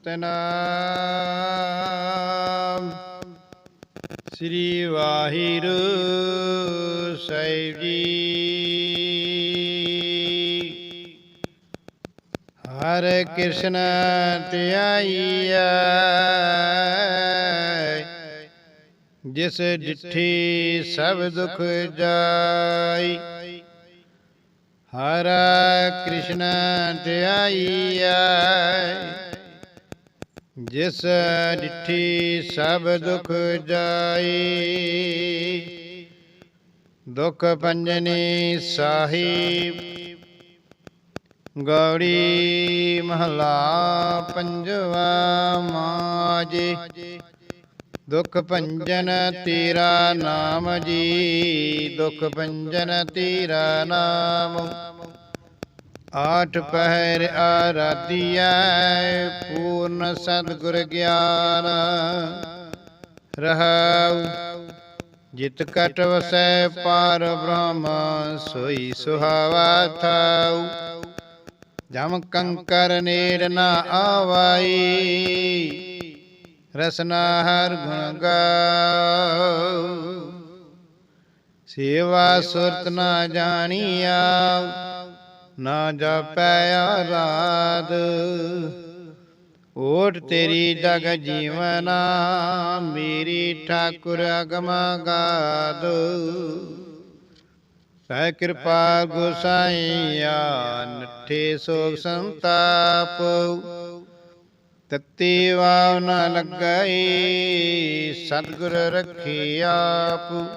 ਸਤਨਾਮ। ਸ੍ਰੀ ਵਾਹਿਗੁਰੂ ਸਾਹਿਬ ਜੀ। ਹਰ ਕ੍ਰਿਸ਼ਨ ਧਿਆਈਐ, ਜਿਸ ਡਿਠੀ ਸਭ ਦੁਖ ਜਾਈ। ਹਰ ਕ੍ਰਿਸ਼ਨ ਧਿਆਈਐ ਜਿਸ ਡਿਠੀ ਸਭ ਦੁਖ ਜਾਈ। ਦੁਖ ਪੰਜਨੀ ਸਾਹਿਬ। ਗੌੜੀ ਮਹਲਾ ਪੰਜਵਾ ਮਾਜੇ। ਦੁਖ ਭੰਜਨ ਤੇਰਾ ਨਾਮ ਜੀ। ਦੁਖ ਭੰਜਨ ਤੇਰਾ ਨਾਮ। ਆਠ ਪਹਿਰ ਆਰਾਧੀਐ, ਪੂਰਨ ਸਤਿਗੁਰ ਗਿਆਨ। ਰਹਾਉ, ਜਿਤ ਕਟ ਵਸੈ ਪਾਰ ਬ੍ਰਹਮ, ਸੋਈ ਸੁਹਾਵਾ ਥਾਉ। ਜਮ ਕੰਕਰ ਨੇੜ ਨਾ ਆਵਾਈ, ਰਸਨਾ ਹਰ ਗੁਣ ਗਾਉ। ਸੇਵਾ ਸੁਰਤ ਨਾ ਜਾਣੀਆ ਨਾ ਜਾਪੈ ਆਰਾਧ। ਓਟ ਤੇਰੀ ਜਗ ਜੀਵਨਾ, ਮੇਰੀ ਠਾਕੁਰ ਅਗਮ ਗਾਦ ਸਹਿ ਕਿਰਪਾ ਗੁਸਾਈਆ ਨਠੇ ਸੋਗ ਸੰਤਾਪ। ਤਤੀ ਵਾਵ ਨ ਲੱਗਈ, ਸਤਿਗੁਰ ਰੱਖੀ ਆਪ।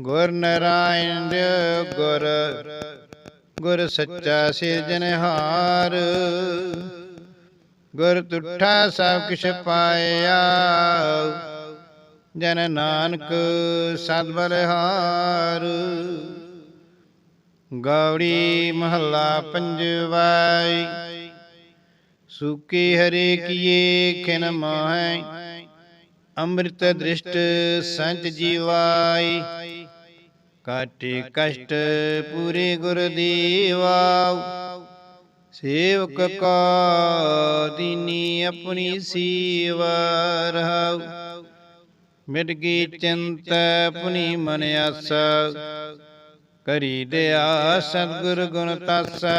ਗੁਰ ਨਰਾਇਣ, ਗੁਰ ਗੁਰ ਸੱਚਾ ਸਿਰਜਨਹਾਰ ਗੁਰ ਤੁਠਾ ਸਭ ਕਿਛ ਪਾਇਆ। ਜਨ ਨਾਨਕ ਸਦ ਬਲਿਹਾਰ। ਗੌੜੀ ਮਹੱਲਾ ਪੰਜਵਾਈ। ਸੁਕੀ ਹਰੇ ਕੀਏ ਖਿਨ ਮਾਹੈ। ਅੰਮ੍ਰਿਤ ਦ੍ਰਿਸ਼ਟ ਸੰਤ ਜੀਵਾਈ। ਕਾਟੇ ਕਸ਼ਟ ਪੂਰੇ ਗੁਰ ਦੀਵਾ ਸੇਵਕ ਕਾ ਦੀਨੀ ਆਪਣੀ ਸੀਵਾ ਰਹਾਉ। ਮਿਟ ਗਈ ਚਿੰਤ ਆਪਣੀ ਮਨ ਆਸਾ। ਕਰੀ ਦਿਆ ਸਤਿਗੁਰ ਗੁਣ ਤਾਸਾ।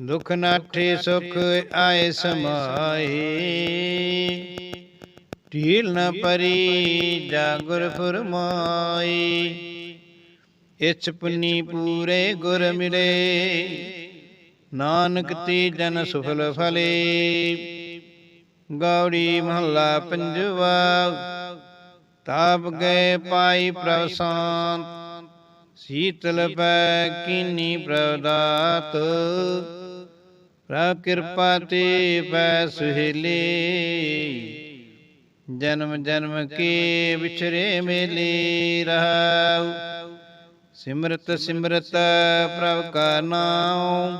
ਦੁਖ ਨਾਠੇ ਸੁਖ ਆਏ ਸਮਾਏ ਢੀਲ ਨ ਪਰੀ ਜਾਗੁਰ ਫਰਮਾਈ ਇਛ ਪੁਨੀ ਪੂਰੇ ਗੁਰ ਮਿਲੇ। ਨਾਨਕ ਤੇ ਜਨ ਸੁਫਲ ਫਲੇ। ਗੌੜੀ ਮਹੱਲਾ ਪੰਜਵਾ। ਤਾਪ ਗਏ ਪਾਈ ਪ੍ਰਭ ਸ਼ਾਂਤ ਸੀਤਲ ਪੈ ਕੀਨੀ ਪ੍ਰਦਾਤ। ਪ੍ਰਭ ਕਿਰਪਾ ਤੇ ਪੈ ਸੁਹੇਲੇ। ਜਨਮ ਜਨਮ ਕੇ ਵਿਛਰੇ ਮੇਲੇ ਰਹਾਉ? ਸਿਮਰਤ ਸਿਮਰਤ ਪ੍ਰਭ ਕਾ ਨਾਮ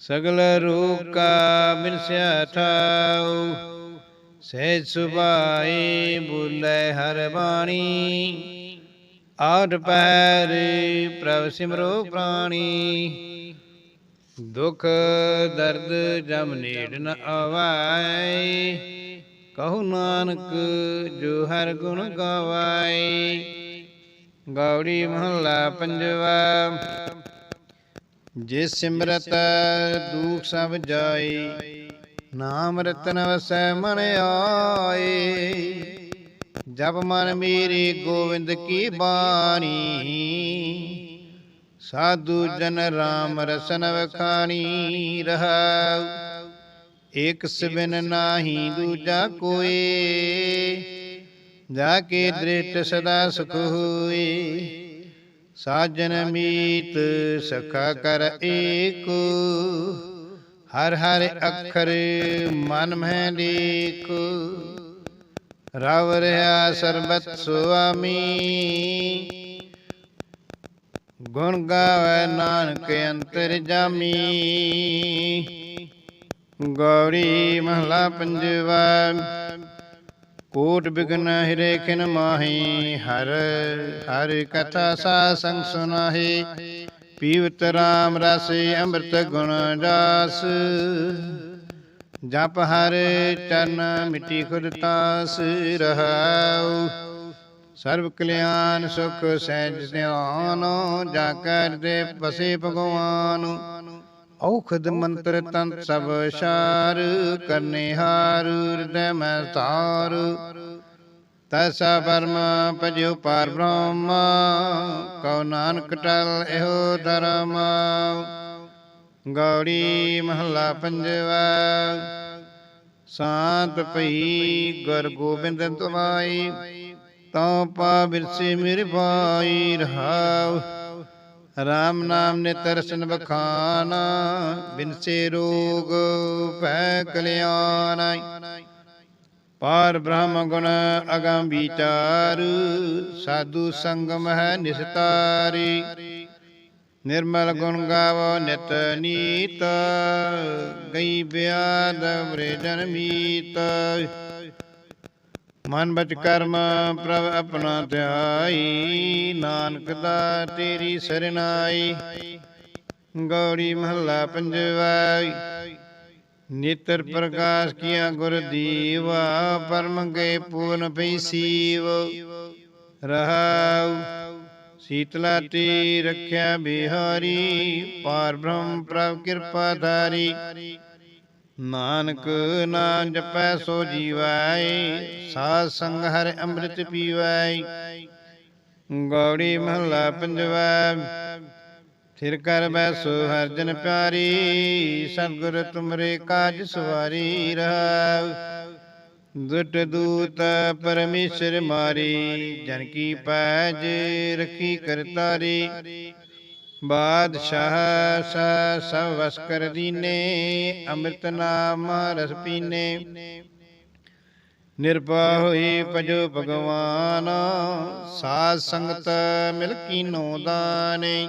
ਸਗਲ ਰੂਪ ਕਾ ਬਿਨਸਿਆ ਠਾਉ। ਸਹਿਜ ਸੁਭਾਏ ਬੁਲੇ ਹਰ ਬਾਣੀ। ਆਠ ਪਹਿਰ ਪ੍ਰਭ ਸਿਮਰੋ ਪ੍ਰਾਣੀ। ਦੁਖ ਦਰਦ ਜਮ ਨੇੜ ਨ ਆਵਾਏ। ਕਹੂ ਨਾਨਕ, ਜੋ ਹਰ ਗੁਣ ਗਾਵਾਏ। ਗੌੜੀ ਮਹੱਲਾ ਪੰਜਵਾ ਜੇ ਸਿਮਰਤ ਦੁਖ ਸਭ ਜਾਏ, ਨਾਮ ਰਤਨ ਵਸੈ ਮਨ ਆਏ। ਜਪ ਮਨ ਮੇਰੇ ਗੋਵਿੰਦ ਕੀ ਬਾਣੀ, ਸਾਧੂ ਜਨ ਰਾਮ ਰਸਨ ਵਖਾਣੀ ਰਹਾਉ। ਇਕ ਸਿਵਨ ਨਾਹੀ ਦੂਜਾ ਕੋਏ। ਜਾ ਕੇ ਦ੍ਰਿਟ ਸਦਾ ਸੁਖ ਹੋਏ। ਸਾਜਨ ਮੀਤ ਸਖਾ ਕਰ ਏਕ। ਹਰ ਹਰ ਅੱਖਰ ਮਨ ਮਹਿ ਲੇਖ। ਰਵ ਰਹਾ ਸਰਬਤ ਸੁਆਮੀ ਗੁਣ ਗਾਵੇ ਨਾਨਕ ਅੰਤਰ ਜਾਮੀ। ਗੌਰੀ ਮਹਲਾ ਪੰਜਵਾ। ਕੋਟ ਬਿਗਨ ਹਿਰੇ ਖਿਨ ਮਾਹੀ, ਹਰ ਹਰ ਕਥਾ ਸਾ ਸੰਗ ਸੁਨਾਹੀ। ਪੀਵਤ ਰਾਮ ਰਸ ਅੰਮ੍ਰਿਤ ਗੁਣ ਦਾਸ। ਜਪ ਹਰ ਚਰਨ ਮਿਟੀ ਖੁਦ ਤਾਸ ਰਹਾਉ। ਸਰਬ ਕਲਿਆਣ ਸੁਖ ਸਹਿਜ ਧਿਆਨ, ਜਾ ਕਰ ਦੇ ਪਸੇ ਭਗਵਾਨ। ਔਖਦ ਮੰਤਰ ਤੰਤ ਸਭ ਸ਼ਾਰ ਕਰਨੇ ਹਾਰ ਹਿਰਦੈ ਮੈਂ ਤਾਰ ਤਸਾ ਪਰਮ ਭਜਿਓ ਪਾਰ ਬ੍ਰਹਮ। ਕਉ ਨਾਨਕ ਟਲ ਇਹੋ ਧਰਮ। ਗੌੜੀ ਮਹੱਲਾ ਪੰਜਵਾ। ਸ਼ਾਂਤ ਭਈ ਗੁਰ ਗੋਬਿੰਦ ਤੁਮਾਈ ਤਉ ਪਾ ਬਿਰਸੇ ਮੇਰੇ ਭਾਈ ਰਹਾਉ। ਰਾਮ ਨਾਮ ਨੇ ਤਰਸਨ ਬਖਾਨਾ ਬਿਨਸੇ ਰੋਗ ਭੈ ਕਲਿਆਣ। ਪਾਰ ਬ੍ਰਹਮ ਗੁਣ ਅਗੰਮ ਵਿਚਾਰ, ਸਾਧੂ ਸੰਗਮ ਹੈ ਨਿਸਤਾਰੀ। ਨਿਰਮਲ ਗੁਣ ਗਾਵੋ ਨਿਤ ਨੀਤ, ਗਈ ਬਿਆਦ ਵਰੇ ਜਨਮੀਤ ਮਨ ਬਚ ਕਰਮ ਪ੍ਰਭ ਆਪਣਾ ਧਿਆਈ। ਨਾਨਕ ਦਾ ਤੇਰੀ ਸਰਨਾਈ। ਗੌੜੀ ਮਹੱਲਾ ਪੰਜਵਾ ਨਿਤਰ ਪ੍ਰਕਾਸ਼ ਕੀਆ ਗੁਰ ਦੀਵਾ ਪਰਮ ਗਏ ਪੂਰਨ ਪਈ ਸੀਵ। ਰਹਾਉ। ਸੀਤਲਾ ਤੇ ਰੱਖਿਆ ਬਿਹਾਰੀ। ਪਾਰ ਬ੍ਰਹਮ ਪ੍ਰਭ ਕਿਰਪਾ ਧਾਰੀ ਨਾਨਕ ਨਾਮ ਜਪੈ ਸੋ ਜੀਵਾਏ ਸਾਧ ਸੰਗ ਹਰਿ ਅੰਮ੍ਰਿਤ ਪੀਵਾਏ ਗੌੜੀ ਮਹੱਲਾ ਪੰਜਵਾ, ਥਿਰ ਕਰ ਬੈਸੋ ਹਰ ਜਨ ਪਿਆਰੀ, ਸਤਿਗੁਰ ਤੁਮਰੇ ਕਾਜ ਸਵਾਰੀ ਰਹਾਉ। ਦੁਟ ਦੂਤ ਪਰਮੇਸ਼ਰ ਮਾਰੀ, ਜਨ ਕੀ ਪੈਜ ਰਖੀ ਕਰਤਾਰੀ। ਬਾਦਸ਼ਾਹ ਸਾ ਸਭ ਵਸ ਕਰ ਦੀਨੇ ਅੰਮ੍ਰਿਤ ਨਾਮ ਰਸ ਪੀਨੇ। ਨਿਰਭਉ ਹੋਈ ਭਜੋ ਭਗਵਾਨ, ਸਾਧ ਸੰਗਤ ਮਿਲ ਕੀਨੋ ਦਾਨੇ।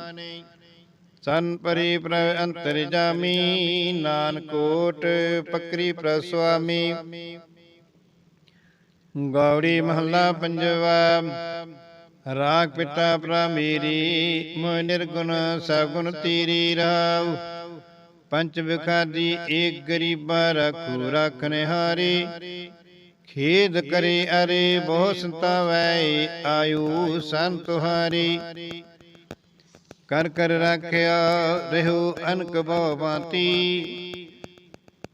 ਸਨ ਪਰੀ ਪ੍ਰਭ ਅੰਤਰ ਜਾਮੀ ਨਾਨਕੋਟ ਪਕਰੀ ਪ੍ਰਸਵਾਮੀ ਗੌੜੀ ਮਹੱਲਾ ਪੰਜਵਾ ਰਾਗ ਪਿਤਾ ਪ੍ਰਾ ਮੇਰੀ, ਮੋਹ ਨਿਰਗੁਣ ਸਗੁਣ ਤੇਰੀ ਰਾਵ ਪੰਚ ਵਿਖਾਦੀ, ਏਕ ਗਰੀਬਾ ਰਖੂ ਰਖਨੇ ਹਾਰੀ ਖੇਦ ਕਰੇ ਅਰੇ, ਬਹੁ ਸੰਤਾਵੈ ਆਯੂ ਸੰਤ ਹਾਰੀ ਕਰ ਕਰ ਰੱਖਿਆ ਰਹੋ ਅਨਕ ਬਹੁ ਬਾਤੀ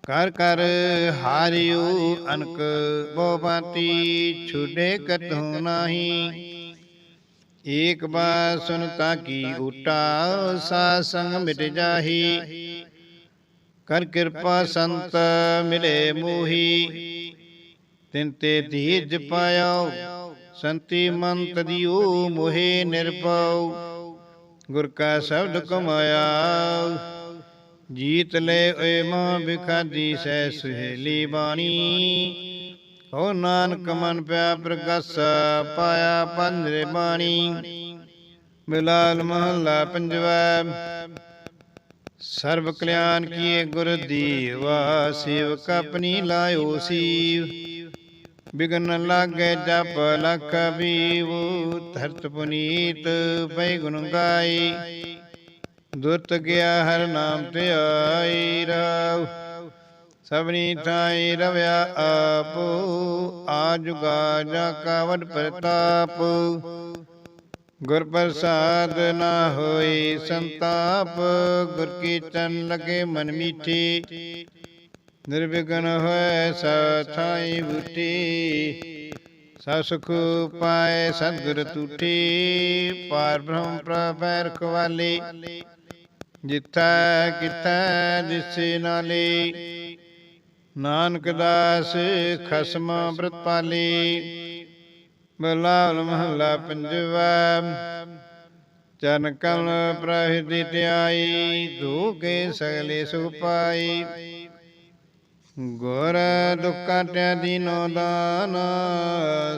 ਕਰ ਕਰ ਹਾਰਿਓ ਅਨਕ ਬਹੁ ਬਾਤੀ ਛੁਡੇ ਕਤਹੁ ਨਾਹੀ। ਏਕ ਬਾਰ ਸੁਨਤਾ ਕੀ ਊਟਾ, ਸਾ ਸੰਗ ਮਿਟ ਜਾਹੀ। ਕਰ ਕਿਰਪਾ ਸੰਤ ਮਿਲੇ ਮੋਹੀ। ਤਿਨ ਤੇ ਧੀਰਜ ਪਾਇਓ, ਸੰਤੀ ਮੰਤ ਦਿਓ, ਮੋਹਿ ਨਿਰਭਉ। ਗੁਰ ਕਾ ਸ਼ਬਦ ਕਮਾਇਆ, ਜੀਤ ਲੈ ਓਏ ਮਾਂ ਬਿਖਾਦੀ ਸਹਿ ਸੁਹੇਲੀ ਬਾਣੀ। ਹੋ ਨਾਨਕ ਮਨ ਪਿਆ ਪ੍ਰਗਸ, ਪਾਇਆ ਪੰਜਰੇ ਬਾਣੀ। ਮਿਲਾਲ ਮਹੱਲਾ ਪੰਜਵਾ। ਸਰਬ ਕਲਿਆਣ ਕੀਏ ਗੁਰ ਦੀਵਾ, ਸੇਵਕ ਆਪਣੀ ਲਾਇਓ ਸੀਵ। ਬਿਗਨ ਲਾਗੇ ਜਪ ਲਖ ਬੀਵ ਧਰਤ ਪੁਨੀਤ ਪੈ ਗੁਣ ਗਾਈ। ਦੁਰਤ ਗਿਆ ਹਰ ਨਾਮ ਤੇ ਆਈ ਰਾਵ। ਸਭਨੀ ਥਾਈ ਰਵਿਆ ਆਪੋ, ਆਜੁਗਾ ਜਾ ਕਾ ਪ੍ਰਤਾਪ। ਗੁਰ ਪ੍ਰਸਾਦ ਨਾ ਹੋਈ ਸੰਤਾਪ, ਗੁਰ ਕੀਰਤਨ ਚਰਨ ਲਗੇ ਮਨ ਮੀਠੀ। ਨਿਰਵਿਘਨ ਹੋਏ ਸਥਾਈ ਬੁਟੀ, ਸਾ ਸੁਖ ਪਾਏ ਸਤਿਗੁਰ ਟੂਠੀ ਪਾਰ ਬ੍ਰਹਮ ਪ੍ਰਭੈ ਰਖਵਾਲੀ, ਜਿੱਥੈ ਕਿਥੈ ਦਿਸੇ ਨਾਲੇ। ਨਾਨਕ ਦਾਸ ਖਸਮ ਅੰਮ੍ਰਿਤ ਬਲਾਲ ਮਹੱਲਾ ਪੰਜਵਾ, ਚਰਨ ਕਮਲ ਪ੍ਰਹਿ ਧਿਆਈ ਧੋਗੇ ਸਗਲੇ ਸੁਖ ਪਾਈ। ਗੁਰ ਦੁਖ ਕਾਟਿਆ ਦੀਨੋ ਦਾਨ,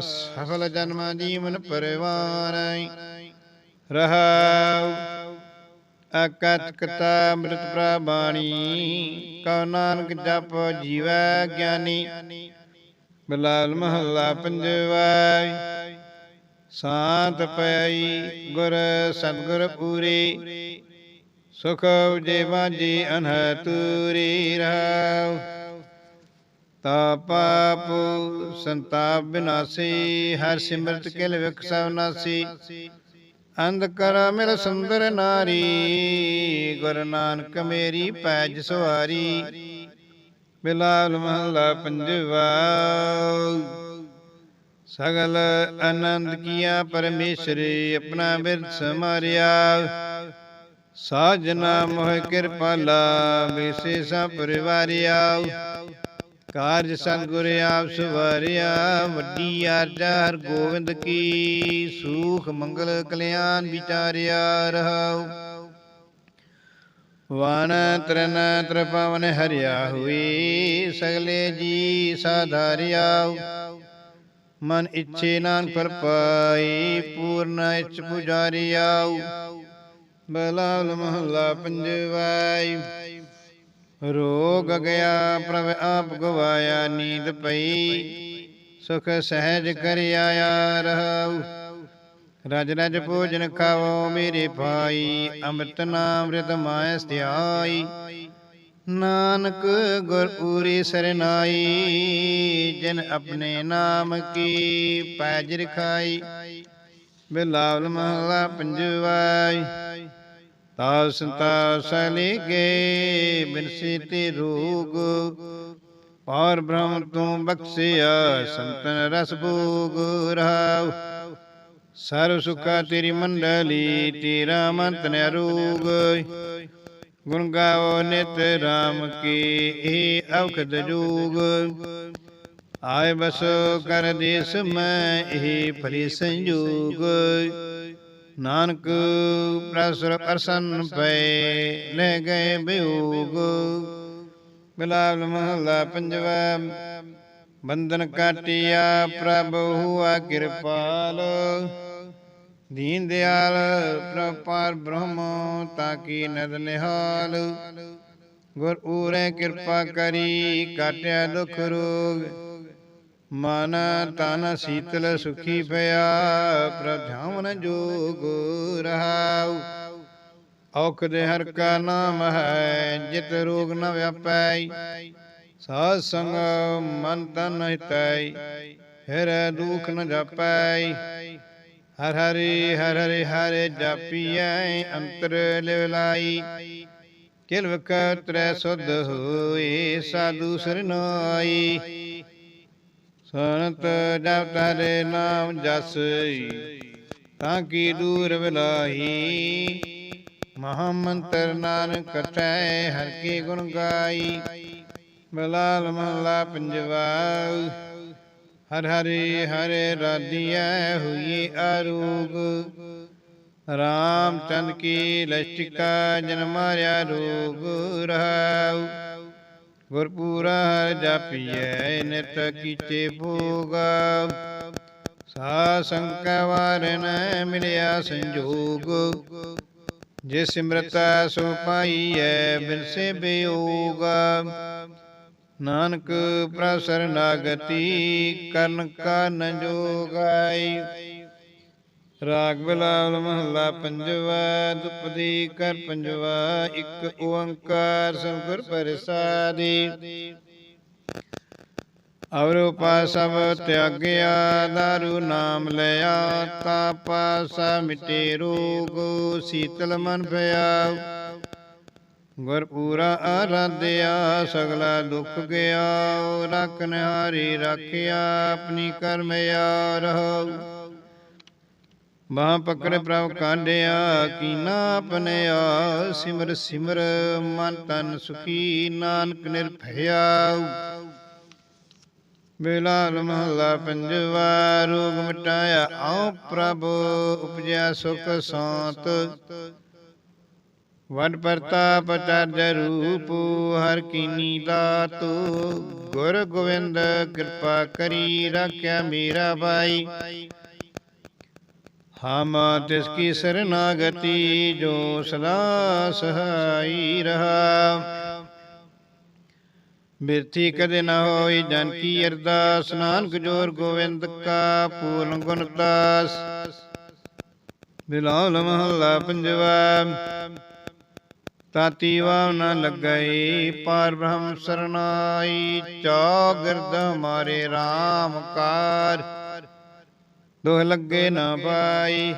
ਸਫਲ ਜਨਮ ਜੀਵਨ ਪਰਿਵਾਰ ਰਹਾਉ ਅਕਤ ਕਤਾ ਅੰਮ੍ਰਿਤ ਪ੍ਰਬਾਣੀ ਕਉ ਨਾਨਕ ਜਪ ਜੀਵੈ ਗਿਆਨੀ। ਬਲਾਲ ਮਹੱਲਾ ਪੰਜਵਾ ਸਾਤ ਪਈ ਗੁਰ ਸਤਗੁਰ ਪੂਰੀ। ਸੁਖ ਉਜੇ ਵਾਜੀ ਅਨਹਤੂਰੀ ਰਹਾਉ। ਤਾ ਪਾਪ ਸੰਤਾਪ ਬਿਨਾਸੀ, ਹਰ ਸਿਮਰਤ ਕਿਲ ਵਿਖ ਸਭ ਨਾਸੀ। ਅੰਧ ਕਰ ਮਿਲ ਸੁੰਦਰ ਨਾਰੀ, ਗੁਰ ਨਾਨਕ ਮੇਰੀ ਪੈਜ ਸਵਾਰੀ ਬਿਲਾਲ ਮਹਲਾ ਪੰਜਵਾ, ਸਗਲ ਆਨੰਦ ਕੀਆ ਪਰਮੇਸ਼ਰੀ, ਆਪਣਾ ਬਿਰਦ ਸਮਾਰਿਆ। ਸਾਜਨਾ ਮੋਹ ਕਿਰਪਾਲਾ ਵਿਸ਼ੇਸ਼ਾ ਪਰਿਵਾਰਿਆ। ਕਾਰਜ ਸਤਿਗੁਰ ਆਪ ਸਵਾਰਿਆ, ਵੱਡੀ ਆਰਜਾ ਹਰ ਗੋਵਿੰਦ ਕੀ, ਸੂਖ ਮੰਗਲ ਕਲਿਆਣ ਵਿਚਾਰਿਆ ਰਹਾਉ। ਵਨ ਤਰਨ ਤ੍ਰਿਪਵਨ ਹਰਿਆ ਹੋਈ, ਸਗਲੇ ਜੀ ਸਾਧਾਰਿਆ ਮਨ ਇੱਛੇ ਨਾਨਕ ਫਲ ਪਾਈ, ਪੂਰਨ ਇੱਛ ਪੁਜਾਰਿਆ ਬਲਾਲ ਮਹੱਲਾ ਪੰਜਵਾਈ। ਰੋਗ ਗਿਆ, ਪ੍ਰਭ ਆਪ ਗਵਾਇਆ, ਨੀਂਦ ਪਈ। ਸੁਖ ਸਹਿਜ ਕਰ ਆਇਆ ਰਹਾਉ ਰਜ ਰਜ ਭੋਜਨ ਖਾਵੋ ਮੇਰੇ ਭਾਈ, ਅੰਮ੍ਰਿਤ ਨਾਮ ਰਿਤ ਮਾਇ ਸਥਿਆਈ ਨਾਨਕ ਗੁਰ ਪੂਰੀ ਸਰਨਾਈ, ਜਿਨ ਆਪਣੇ ਨਾਮ ਕੀ ਪੈਜ ਰਖਾਈ। ਬਿਲਾਵਲ ਮਹਲਾ ਪੰਜਵਾਈ। ਤਾ ਸੰਤਾ ਸਲੇ ਗੇ ਬਿਨਸੀ ਤੇ ਰੋਗ। ਪਾਰ ਬ੍ਰਹਮ ਤੂੰ ਬਖਸ਼ਿਆ, ਸੰਤਨ ਰਸ ਭੋਗ ਰਹਾਉ। ਸਰਬ ਸੁਖਾ ਤੇਰੀ ਮੰਡਲੀ, ਤੇਰਾ ਮੰਤ ਨਿਰੋਗ। ਗੁਣ ਗਾਵੋ ਨਿਤ ਰਾਮ ਕੀ, ਇਹ ਔਖਦ ਜੋਗ। ਆਏ ਬਸੋ ਕਰ ਦੇਸ ਮੈਂ, ਇਹ ਫਰੀ ਸੰਜੋਗ। ਨਾਨਕ ਪ੍ਰਸਰ ਪ੍ਰਸੰਨ ਪਏ ਲੈ ਗਏ ਬਿਯੋਗ। ਬਿਲਾਵਲ ਮਹਲਾ ਪੰਜਵਾ, ਬੰਧਨ ਕਾਟਿਆ ਪ੍ਰਭ ਹੁਆ ਕਿਰਪਾਲ। ਦੀਨ ਦਿਆਲ ਪ੍ਰਪਾਰ ਬ੍ਰਹਮ ਤਾਕੀ ਨਦ ਨਿਹਾਲ। ਗੁਰ ਊਰੇ ਕਿਰਪਾ ਕਰੀ, ਕਾਟਿਆ ਦੁਖ ਰੋਗ। ਮਨ ਤਨ ਸੀਤਲ ਸੁਖੀ ਪਿਆ, ਪ੍ਰਭ ਧਿਆਨ ਜੋਗ ਰਹਾਉ। ਔਖ ਦੇ ਹਰ ਕਾ ਨਾਮ ਹੈ, ਜਿਤ ਰੋਗ ਨ ਵਿਆਪੈ ਸਾਧ ਸੰਗ ਮਨ ਤਨ ਹਿਤੈ ਫਿਰ ਦੁਖ ਨ ਜਾਪੈ ਹਰ ਹਰੀ ਹਰ ਹਰੀ, ਹਰੇ ਜਾਪੀਐ, ਅੰਤਰ ਲਿਵਲਾਈ ਕਿਲ ਵਕਤਰੈ ਸੁਧ ਹੋਏ ਸਾਧੂ ਸਰਨਾਈ ਸਨਤ ਜਪ ਤਰੇ ਨਾਮ ਜਸ ਤਾਂ ਕੀ ਦੂਰ ਵਿਲਾਹੀ? ਮਹਾ ਮੰਤਰ ਨਾਨਕ ਕਟੈ, ਹਰ ਕੀ ਗੁਣ ਗਾਈ। ਬਲਾਲ ਮਹਲਾ ਪੰਜਵਾ ਹਰ ਹਰੇ ਹਰੇ ਰਾਧਿਆ ਹੋਈ ਆਰੂਗ। ਰਾਮ ਚੰਦ ਕੀ ਲਸ਼ਟਿਕਾ ਜਨ ਰੋਗ, ਰਹਾਉ। ਗੁਰਪੂਰਾ ਹਰ ਜਾਪੀਐ, ਨਿਤ ਕੀਚੇ ਭੋਗ। ਸਾ ਸੰਕਾ ਵਾਰਨ ਮਿਲਿਆ ਸੰਜੋਗ। ਜੇ ਸਿਮਰਤਾ ਸੋ ਪਾਈਐ ਬਿਨਸੇ ਬਿਯੋਗ ਨਾਨਕ ਪ੍ਰਸਰ ਨਾਗਤੀ, ਕਰਨ ਕਨ ਜੋਗਾਈ। ਰਾਗ ਬਲਾਵਲ ਮਹੱਲਾ ਪੰਜਵਾ, ਦੁਪਦੀ ਕਰ ਪੰਜਵਾ, ਇੱਕ ਓੰਕਾਰ ਸਤਿਗੁਰ ਪ੍ਰਸਾਦੀ। ਅਵਰ ਉਪਾਸਵ ਤਿਆਗਿਆ, ਦਾਰੂ ਨਾਮ ਲਿਆ ਤਾ ਪਾਸਾ ਮਿਟੇ ਰੋਗ ਸੀਤਲ ਮਨ ਭਇਆ। ਗੁਰ ਪੂਰਾ ਆਰਾਧਿਆ, ਸਗਲਾ ਦੁੱਖ ਗਿਆ ਰਖਨ ਹਾਰੀ ਰੱਖਿਆ, ਆਪਣੀ ਕਰਮਿਆ ਰਹੋ ਬਾਹ ਪਕੜ ਪ੍ਰਭ ਕਾਂਡਿਆ, ਕੀਨਾ ਆਪਣੇ ਆ ਸਿਮਰ ਸਿਮਰ, ਮਨ ਤਨ ਸੁਖੀ, ਨਾਨਕ ਨਿਰਭਇਆ। ਬਿਲਾਲ ਮਹੱਲਾ ਪੰਜਵਾ, ਰੋਗ ਮਿਟਾਇਆ ਆਉ ਪ੍ਰਭ, ਉਪਜਿਆ ਸੁਖ ਸਾਂਤ। ਵਡ ਪ੍ਰਤਾਪ ਚਰਜ ਰੂਪ, ਹਰ ਕੀਨੀ ਦਾਤ ਗੁਰ ਗੋਬਿੰਦ ਕਿਰਪਾ ਕਰੀ, ਰੱਖਿਆ ਮੇਰਾ ਭਾਈ। ਹਮ ਤਿਸ ਕੀ ਸਰਨਾਗਤੀ ਜੋ ਸਦਾ ਸਹਾਈ ਰਹਾ। ਬਿਰਥੀ ਕਦੇ ਨਾ ਹੋਈ ਜਨ ਕੀ ਅਰਦਾਸ, ਨਾਨਕ ਜੋਰ ਗੋਵਿੰਦ ਕਾ ਪੂਰਨ ਗੁਣ ਦਾਸ। ਬਿਲਾਲ ਮਹੱਲਾ ਪੰਜਵਾ, ਤਾਤੀ ਵਾਵ ਨ ਲੱਗਈ, ਪਾਰ ਬ੍ਰਹਮ ਸਰਨਾਈ, ਚੌਗਿਰਦ ਮਾਰੇ RAM ਕਾਰ। ਦੋਹ ਲੱਗੇ ਨ ਪਾਈ।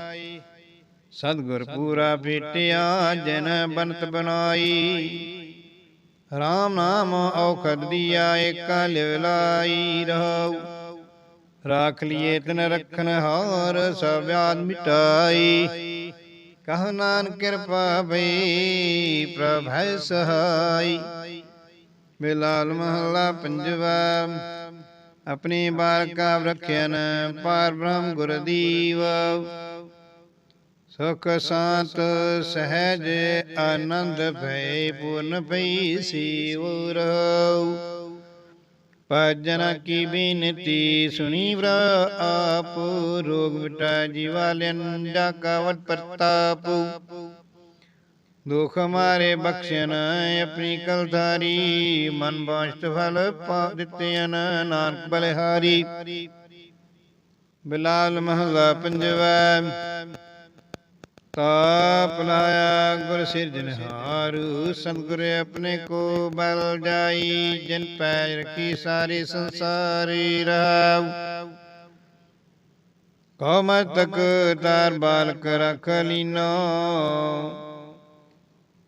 ਸਤਿਗੁਰ ਪੂਰਾ ਭੇਟਿਆ ਜਨ ਬਨਤ ਬਨਾਈ RAM ਨਾਮ ਔਖਦ ਦੀਆ ਏਕਾ ਲਿਵਲਾਈ ਰਹੂ। ਰਾਖ ਲਿਏ ਤਨ ਰਖਨ ਹਾਰ ਸਭ ਆਦ ਮਿਟਾਈ। ਕਹ ਨਾਨਕ ਕਿਰਪਾ ਭਈ ਪ੍ਰਭੈ ਸਹਾਈ। ਬਿਲਾਲ ਮਹੱਲਾ ਪੰਜਵਾ। ਆਪਣੀ ਬਾਰਕਾ ਰਖਿਆਨ ਪਾਰ ਬ੍ਰਹਮ ਗੁਰ ਸੁਖ ਸ਼ਾਂਤ ਸਹਿਜ ਆਨੰਦ ਭੈ ਪੂਰਨ ਭਈ ਸੀਵ ਰਹੂ। ਭਜਨ ਕੀ ਬੇਨਤੀ ਸੁਣੀ ਵਰ ਆਪ, ਰੋਗ ਮਿਟਾ ਜੀਵਾਲਿਨ ਜਾ ਕਵਟ ਪ੍ਰਤਾਪ। ਦੁਖ ਮਾਰੇ ਬਖਸ਼ਣ, ਆਪਣੀ ਕਲਧਾਰੀ ਮਨ ਬਾਸ਼ਤ ਫਲ ਪਾ ਦਿੱਤੇ ਅਨ ਨਾਨਕ ਬਲਿਹਾਰੀ। ਬਿਲਾਲ ਮਹਲਾ ਪੰਜਵਾ, ਤਾਪ ਲਾਇਆ ਗੁਰ ਸਿਰਜਨਹਾਰੂ ਸਤਿਗੁਰ ਆਪਣੇ ਕੋ ਬਲ ਜਾਈ, ਜਨ ਪੈ ਰਖੀ ਸਾਰੇ ਸੰਸਾਰੀ ਰਹਾਉ ਕਮਤਕ ਤਾਰ ਬਾਲਕ ਰਖ ਲੀਨੋ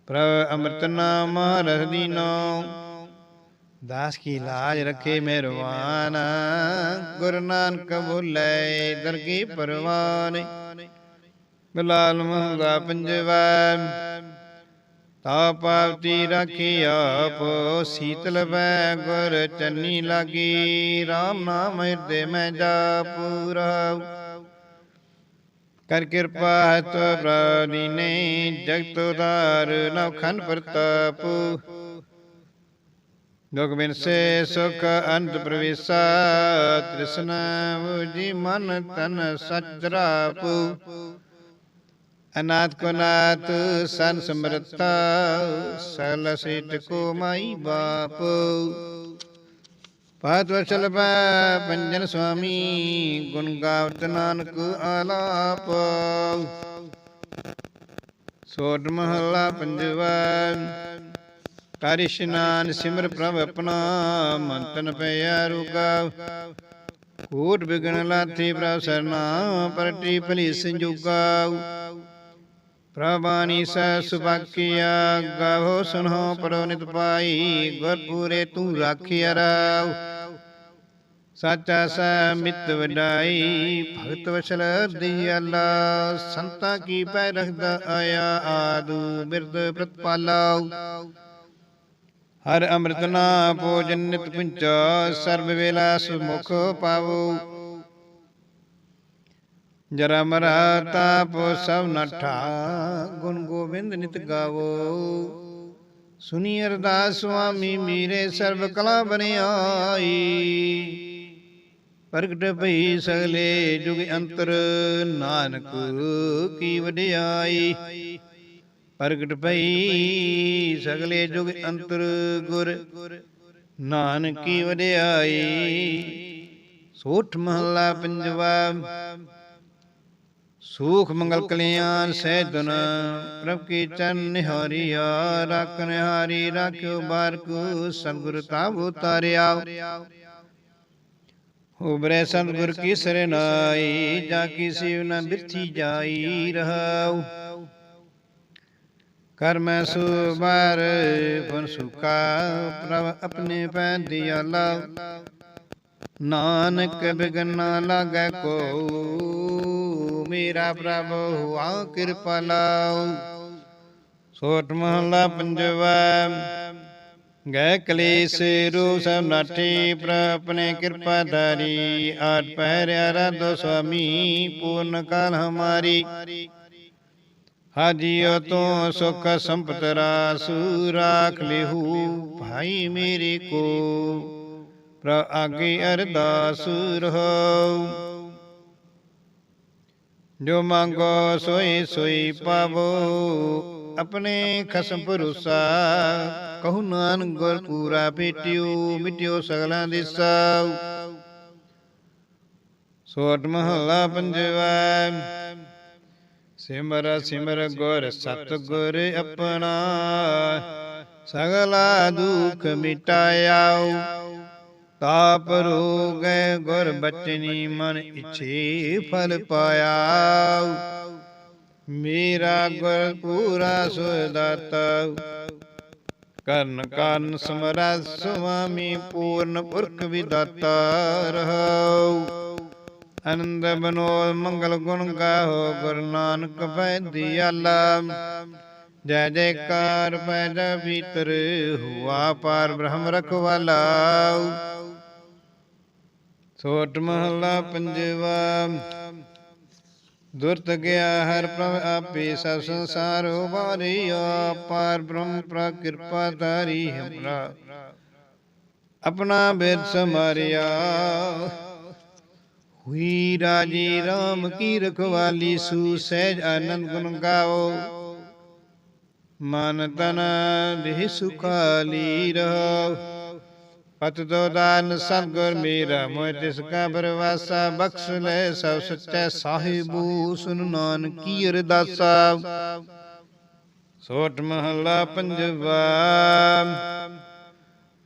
ਪ੍ਰਭ ਅੰਮ੍ਰਿਤ ਨਾਮ ਰਸ ਦੀਨੋ। ਦਾਸ ਕੀ ਲਾਜ ਰੱਖੇ ਮਿਹਰਵਾਨ ਗੁਰੂ ਨਾਨਕ ਬੋਲੇ ਦਰਗੀ ਪਰਵਾਨ। ਬਿਲਾਲ ਮਹਲਾ ਪੰਜਵਾ। ਤਾ ਪਾਵਤੀ ਰਾਖੀ ਆਪ, ਸੀਤਲ ਬੈ ਗੁਰ ਚੰਨੀ ਲਾਗੀ। RAM ਨਾਮ ਹਿਰਦੇ ਮੈਂ ਜਾਪੂ ਰਹਾਉ ਕਰ ਕਿਰਪਾ ਤੋ ਪ੍ਰਾਨੀ ਨੇ ਜਗਤ ਉਦਾਰ ਨਵ ਪ੍ਰਤਾਪ। ਦੁਖ ਬਿਨ ਸੇ ਸੁਖ ਅੰਤ ਪ੍ਰਵੇਸਾ, ਤ੍ਰਿਸ਼ਨਾ ਜੀ ਮਨ ਤਨ ਸਚ ਰਾਪੂ। ਅਨਾਥ ਕੋ ਨਾਥ, ਸੰਨ ਸਲ ਸਿਟ ਕੋ ਮਾਈ ਬਾਪ। ਪਾਤ ਵਸਲ ਪੈ ਪੰਜਨ ਸੁਆਮੀ ਗੁਣ ਗਾਵਤ ਨਾਨਕ ਆਲਾਪ। ਸੋਟ ਮਹਲਾ ਪੰਜਵਾ ਕਰ ਇਸ਼ਨਾਨ ਸਿਮਰ ਪ੍ਰਭ ਆਪਣਾ, ਮੰਤਨ ਪਿਆ ਰੁਗਾ ਕੋਟ ਬਿਗਣ ਲਾਥੀ ਪ੍ਰਭ ਸਰਨਾ, ਪਰਟੀ ਭਲੀ ਸੰਜੋਗਾ ਪ੍ਰਭਾਨੀ ਸੈ ਸੁਭਾਕੀਆ, ਗਾਵੋ ਸੁਨੋ ਪਰੋ ਨਿਤ ਪਾਈ, ਗੁਰਪੂਰੇ ਤੂੰ ਰਾਖਿਆ ਰਾਉ ਸਾਚਾ ਸੈ ਮਿਤ ਵਡਾਈ, ਭਗਤ ਵਸਲ ਦਿਆਲਾ ਸੰਤਾ ਕੀ ਪੈ ਰਖਦਾ ਆਇਆ ਆਦੂ ਬਿਰਦ ਪ੍ਰਤਪਾਲਾਉ ਹਰ ਅੰਮ੍ਰਿਤ ਨਾ ਭੋਜਨ ਨਿਤ ਪੁੰਚਾ ਸਰਬ ਵੇਲਾ ਸੁਮੁਖ ਪਾਵੋ। ਜਰਾ ਮਰਾ ਤਾਪ ਸਭ ਨਠਾ ਗੁਣ ਗੋਬਿੰਦ ਨਿਤ ਗਾਵੋ। ਸੁਨੀ ਅਰਦਾਸ ਸੁਆਮੀ, ਮੀਰੇ ਸਰਬ ਕਲਾ ਬਨਿਆਈ। ਪ੍ਰਗਟ ਭਈ ਸਗਲੇ ਜੁਗ ਅੰਤਰ, ਨਾਨਕ ਕੀ ਵਡਿਆਈ? ਪ੍ਰਗਟ ਭਈ ਸਗਲੇ ਜੁਗ ਅੰਤਰ, ਗੁਰ ਨਾਨਕ ਕੀ ਵਡਿਆਈ? ਸੋਠ ਮਹਲਾ ਪੰਜਵਾ, ਸੂਖ ਮੰਗਲ ਕਲਿਆਣ ਸਹਿਦਨ ਪ੍ਰਭ ਕੀ ਚਰਨ ਨਿਹਾਰੀਆ ਰੱਖ ਨਿਹਾਰੀ, ਰਾਖਿਓ ਬਾਰਕੂ ਸਤਿਗੁਰ ਤਾਬ ਉਤਾਰਿਆ ਉਬਰੇ ਸਤਿਗੁਰ ਕੀ ਸਰਨਾਈ ਜਾ ਕੀ ਸਿਵ ਨ ਬਿਰਥੀ ਜਾਈ ਰਹਾਉ। ਕਰ ਮੈਂ ਸੁਬਾਰ ਫਨ ਸੁਕਾ ਪ੍ਰਭ ਆਪਣੇ ਪੈ ਦਿਆਲਾ ਨਾਨਕ ਬਿਗਨਾ ਲਾਗੈ ਕੋ, ਮੇਰਾ ਪ੍ਰਭ ਹੁਆ ਕਿਰਪਾਲਾਉ ਸੋਟ ਮਹਲਾ ਪੰਜਵਾ ਗੈ ਕਲੇਸ਼ ਰੂ ਸਭ ਨਾਠੀ ਪ੍ਰ ਆਪਣੇ ਕਿਰਪਾ ਧਾਰੀ ਆਠ ਪਹਿਰਿਆ ਰਾਧੋ ਸੁਆਮੀ ਪੂਰਨ ਕਾਲ ਹਮਾਰੀ ਹਾਜੀਓ ਤੋਂ ਸੁਖ ਸੰਪਤ ਰਾਸੂ ਰਾਖ ਲਿਹੂ ਭਾਈ ਮੇਰੇ ਕੋ ਪ੍ਰ ਆਗੇ ਅਰਦਾਸ ਰਹੋ ਜੋ ਮੰਗੋ ਸੋਈ ਸੋਈ ਪਾਵੋ ਆਪਣੇ ਖਸਮ ਭਰੋਸਾ ਕਹੂ ਨਾਨਕ ਗੁਰ ਪੂਰਾ ਭੇਟਿਓ ਮਿਟਿਓ ਸਗਲਾਂ ਦਿਸਾ ਸੋਟ ਮਹੱਲਾ ਪੰਜਵਾ, ਸਿਮਰ ਸਿਮਰ ਗੁਰ ਸਤ ਗੁਰ ਆਪਣਾ, ਸਗਲਾ ਦੁਖ ਮਿਟਾਇਆਉ ਤਾਪ ਰੋਗੈ ਗੁਰ ਬਚਨੀ ਮਨ ਇਛੇ ਫਲ ਪਾਇਆ ਮੇਰਾ ਗੁਰ ਪੂਰਾ ਸੁਦਾਤਾ ਕਰਨ ਕਾਰਨ ਸਮਰਸ ਸੁਆਮੀ ਪੂਰਨ ਪੁਰਖ ਵਿਦਾਤਾ ਰਹੋ ਆਨੰਦ ਬਨੋ ਮੰਗਲ ਗੁਣ ਗਾਹੋ ਗੁਰੂ ਨਾਨਕ ਪੈ ਦਿਆਲਾ ਜੈ ਜੈਕਾਰ ਪੈ ਪੈਜ ਭੀਤਰ ਹੁਆ ਪਾਰ ਬ੍ਰਹਮ ਰਖਵਾਲਾ। ਸੋਟ ਮਹਲਾ ਪੰਜਵਾ। ਦੁਰਤ ਗਿਆ ਹਰ ਪ੍ਰਭ ਆਪੇ ਸਭ ਸੰਸਾਰ ਉਬਾਰਿਆ ਪਾਰ ਬ੍ਰਹਮ ਪ੍ਰ ਕਿਰਪਾ ਧਾਰੀ ਹਮਰਾ। ਆਪਣਾ ਬੇਦ ਸਮਾਰਿਆ ਹੁਈ ਰਾਜੀ RAM ਕੀ ਰਖਵਾਲੀ ਸੂ ਸਹਿਜ ਆਨੰਦ ਗੁਣ ਗਾਓ। ਮਨ ਤਨ ਦੇਹ ਸੁਖਾਲੀ ਰਹੋ ਪਤ ਦੋ ਦਾਨ ਸਤਗੁਰ ਮੇਰਾ ਮੋਇ ਤਿਸ ਕਾ ਬਰਵਾਸਾ ਬਖਸ਼ ਲੈ ਸਭ ਸੱਚੇ ਸਾਹਿਬੂ, ਸੁਨ ਨਾਨਕੀ ਅਰਦਾਸਾ। ਸੋਟ ਮਹੱਲਾ ਪੰਜਵਾ,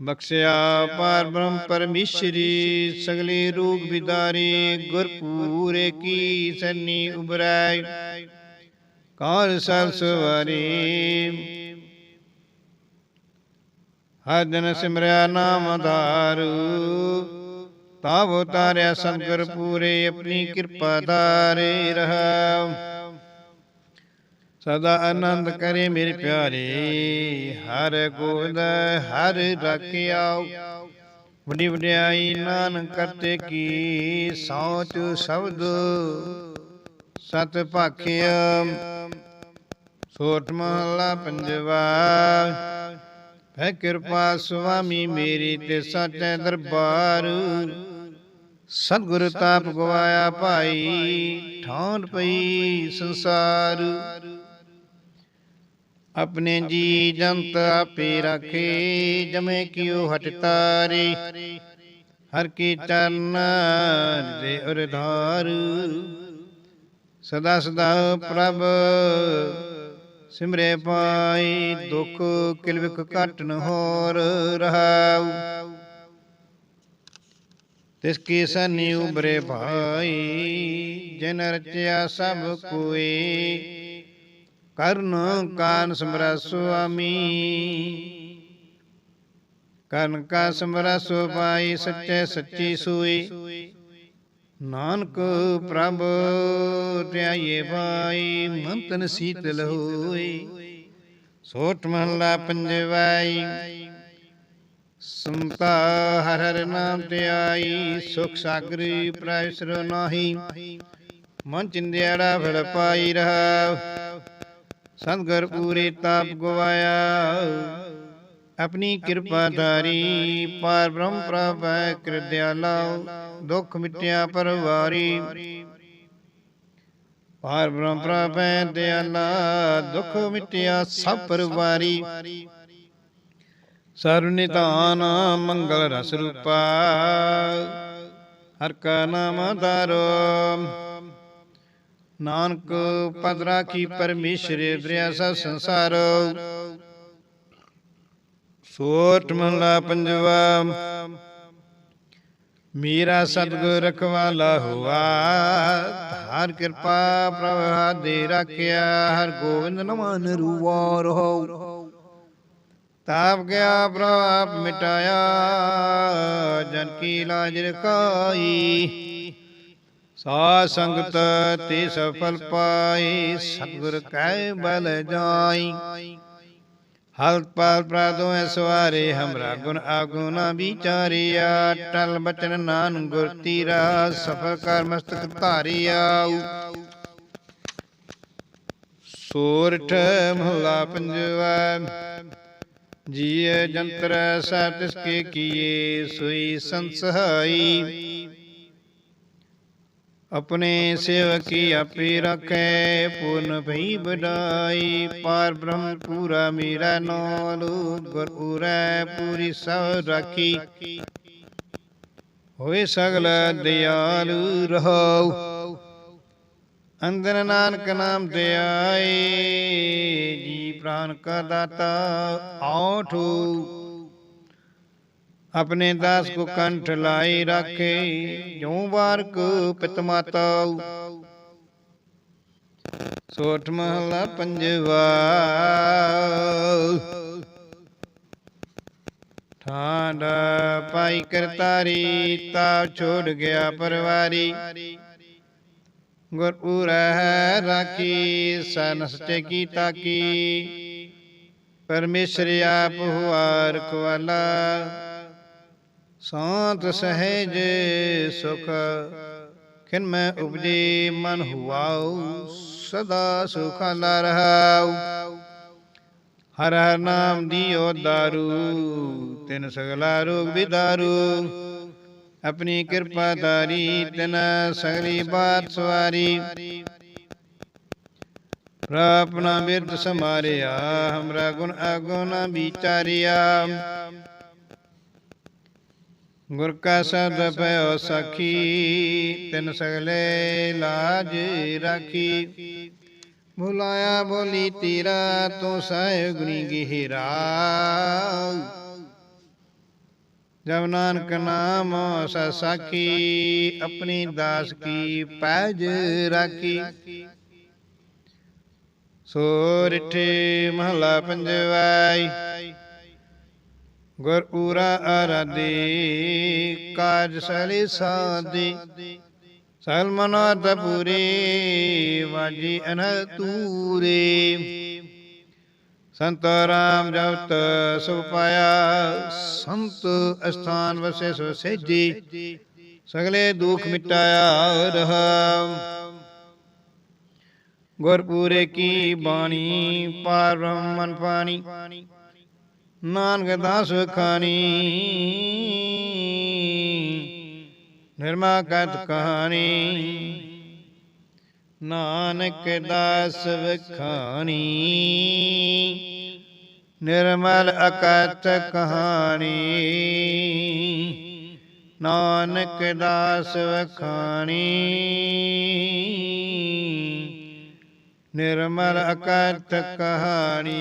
ਬਖਸ਼ਿਆ ਪਾਰ ਬ੍ਰਹਮ ਪਰਮੇਸ਼ਰੀ, ਸਗਲੇ ਰੂਪ ਵਿਦਾਰੀ ਗੁਰ ਪੂਰੇ ਕੀ ਸੰਨੀ ਉਬਰੈ ਕਾਰ ਸਰ ਸਵਾਰੀ ਹਰ ਦਿਨ ਸਿਮਰਿਆ ਨਾਮ ਧਾਰੂ ਤਾਵ ਉਤਾਰਿਆ ਸੰਗਰ ਪੂਰੇ ਆਪਣੀ ਕਿਰਪਾ ਧਾਰੇ ਰਹਾ ਸਦਾ ਆਨੰਦ ਕਰੇ ਮੇਰੇ ਪਿਆਰੇ, ਹਰ ਗੋਦ ਹਰ ਰਖਿਆਉ। ਵੱਡੀ ਵਡਿਆਈ ਨਾਨਕ ਕਰਤੇ ਕੀ ਸੌਚ ਸ਼ਬਦ ਸਤ ਭਾਖਿਆ। ਸੋਟ ਮਹਲਾ ਪੰਜਵਾ ਹੈ ਕਿਰਪਾ ਸੁਆਮੀ ਮੇਰੀ ਤੇ ਸੱਚੇ ਦਰਬਾਰ। ਸਤਿਗੁਰ ਤਾਪ ਗਵਾਇਆ ਭਾਈ ਠਾਣ ਪਈ ਸੰਸਾਰ। ਆਪਣੇ ਜੀ ਜੰਤ ਆਪੇ ਰੱਖੇ, ਜਮੇ ਕਿਉ ਹਟ ਤਾਰੇ। ਹਰ ਕੀ ਚਰਨ ਦੇ ਉਰਧਾਰ ਸਦਾ ਸਦਾ ਪ੍ਰਭ ਸਿਮਰੇ ਪਾਈ ਦੁਖ ਕਿਲਵਿਕ ਘਟਨ ਹੋਰ ਰਹਾਉ। ਤਿਸ ਕੀ ਸਨੀ ਉਬਰੇ ਭਾਈ, ਜਿਨ ਰਚਿਆ ਸਭ ਕੋਈ। ਕਰਨ ਕਾਨ ਸਮਰਾ ਸੁਆਮੀ, ਕਰਨ ਕਾ ਸਮਰਾ ਸੋ ਪਾਈ ਸੱਚੇ ਸੱਚੀ ਸੋਈ। ਨਾਨਕ ਪ੍ਰਭ ਧਿਆਏ ਭਾਈ ਮਨ ਤਨ ਸੀਤਲ ਹੋਈ। ਸੋਠ ਮਹਲਾ ਪੰਜਵਾਈ ਸੰਤਾ ਹਰ ਹਰ ਨਾਮ ਤੇ ਸੁਖ ਸਾਗਰੀ ਪ੍ਰੈਸਰ ਨਾਹੀ। ਮਨ ਚਿੰਦਿਆੜਾ ਫੜ ਪਾਈ ਰਹਾ ਸਤਗੁਰ ਪੂਰੇ ਤਾਪ ਗਵਾਇਆ। ਆਪਣੀ ਕਿਰਪਾ ਧਾਰੀ ਪਾਰ ਬ੍ਰਹਮ ਪ੍ਰਭ ਕਿਰਦਿਆਲਾ ਦੁਖ ਮਿਟਿਆ ਪਰਵਾਰੀ। ਪਾਰ ਬ੍ਰਹਮ ਪ੍ਰਭ ਦਿਆਲਾ ਦੁਖ ਮਿਟਿਆ ਸਭ ਪਰਵਾਰੀ। ਸਰੁ ਨਿਧਾਨ ਮੰਗਲ ਰਸ ਰੂਪਾ। ਹਰ ਕਾ ਨਾਮ ਧਾਰੋ। ਨਾਨਕ ਪਦ ਰਾਖੀ ਪਰਮੇਸ਼ਰ ਦਰਿਆ ਸਭ ਸੰਸਾਰ। ਸੋਟ ਮਹਲਾ ਪੰਜਵਾ। ਮੇਰਾ ਸਤਿਗੁਰ ਰਖਵਾਲਾ ਹੁਆ ਹਰ ਕਿਰਪਾ ਪ੍ਰਭਾ ਦੇ ਰੱਖਿਆ, ਹਰ ਗੋਬਿੰਦ ਨਮਨ ਰੂਵਾ ਰਹੋ ਤਾਪ ਗਿਆ ਪ੍ਰਭ ਮਿਟਾਇਆ, ਜਨ ਕੀ ਲਾਜ ਰਖਾਈ। ਸਾ ਸੰਗਤ ਤੇ ਸਫਲ ਪਾਈ ਸਤਿਗੁਰ ਕੈ ਬਲ ਜਾਈ। ਹਲ ਪਾਲ ਪ੍ਰਾਦੋ ਐ ਸਵਾਰੇ, ਹਮਰਾ ਗੁਣ ਆਗੂ ਨਾ ਵਿਚਾਰਿਆ। ਟਲ ਬਚਨ ਨਾਨ ਗੁਰ ਤੀਰਾ, ਸਫਲ ਕਰ ਮਸਤਕ ਧਾਰਿਆ। ਸੋਰਠ ਮਹਲਾ ਪੰਜਵਾ, ਜੀਏ ਜੰਤਰ ਸਤ ਤਿਸ ਕੇ ਕੀਏ, ਸੋਈ ਸੰਸਹਾਈ। ਆਪਣੇ ਸੇਵਕੀ ਆਪੇ ਰੱਖੇ ਪੂਰਨ ਭਈ ਬਡਾਈ। ਪਾਰ ਬ੍ਰਹਮ ਪੂਰਾ ਮੇਰਾ ਨਾਲੂ ਗੁਰ ਉਰੈ ਪੂਰੀ ਸਭ ਰਾਖੀ। ਹੋਏ ਸਗਲ ਦਿਆਲ ਰਹਾਉ। ਅੰਦਰ ਨਾਨਕ ਨਾਮ ਦਿਆਏ, ਜੀ ਪ੍ਰਾਨ ਕਾ ਦਾਤਾ ਆਠੂ ਆਪਣੇ ਦਾਸ ਕੋ ਕੰਠ ਲਾਈ ਰੱਖੇ ਜੋ ਵਾਰਕ ਪਿਤ ਮਾਤਾ ਸੋਠ ਮਹਲਾ ਪੰਜਵਾ। ਠਾਂਡ ਪਾਈ ਕਰਤਾਰੀ ਤਾ ਛੋੜ ਗਿਆ ਪਰਵਾਰੀ। ਗੁਰ ਉਰਹਿ ਰਾਖੀ ਸਨਸਤੇ ਕੀ ਤਾਕੀ। ਪਰਮੇਸ਼ਰ ਆਪ ਹੁਆ ਰਖਵਾਲਾ ਸਾਂਤ ਸਹਿਜ ਸੁਖ, ਖਿਨ ਮੈਂ ਉਪਜੀ ਮਨ ਹੁਆਉ, ਸਦਾ ਸੁਖਾਲਾ ਰਹਾਉ। ਹਰ ਹਰ ਨਾਮ ਦਿਓ ਦਾਰੂ, ਤਿਨ ਸਗਲਾ ਰੋਗ ਵਿਦਾਰੂ ਆਪਣੀ ਕਿਰਪਾ ਦਾਰੀ ਤਿਨ ਸਗਲੀ ਬਾਤ ਸਵਾਰੀ। ਆਪਣਾ ਬਿਰਦ ਸਮਾਰਿਆ ਹਮਰਾ ਗੁਣ ਅਗੁਣ ਵਿਚਾਰਿਆ। ਗੁਰ ਕਾ ਸਬਦ ਪਇਓ ਸਖੀ, ਤਿਨ ਸਗਲੇ ਲਾਜ ਰਾਖੀ। ਭੁਲਾਇਆ ਬੋਲੀ ਤੇਰਾ, ਤੂੰ ਸਹਿ ਗੁਣੀ ਗਹਿਰਾ। ਜਬ ਨਾਨਕ ਨਾਮ ਸਸਾਖੀ ਆਪਣੀ ਦਾਸ ਕੀ ਪੈਜ ਰਾਖੀ। ਸੋਰਿਠੇ ਮਹਲਾ ਪੰਜਵਾਈ। ਗੁਰ ਪੂਰਾ ਆਰਾਧੇ ਕਾਜ ਸਲੇ ਸਾਦੇ ਸਲ ਮਨੋਰਥ ਪੂਰੇ ਵਾਜੀ ਅਨ ਤੂਰੇ ਸੰਤ ਰਾਮ ਜਪਤ ਸੁ ਪਾਇਆ ਸੰਤ ਅਸਥਾਨ ਵਸੇ ਸੋ ਸੇਜੀ ਸਗਲੇ ਦੁਖ ਮਿਟਾਇਆ ਰਹਾ ਗੁਰਪੂਰੇ ਕੀ ਬਾਣੀ ਪਾਰ ਬ੍ਰਹਮਨ ਪਾਣੀ ਨਾਨਕ ਦਾਸ ਖਾਨੀ ਨਿਰਮਾ ਕਤ ਕਹਾਣੀ। ਨਾਨਕ ਦਾਸ ਵਖਾਣੀ। ਨਿਰਮਲ ਅਕਤ ਕਹਾਣੀ। ਨਾਨਕ ਦਾਸ ਵਖਾਣੀ। ਨਿਰਮਲ ਅਕਤ ਕਹਾਣੀ।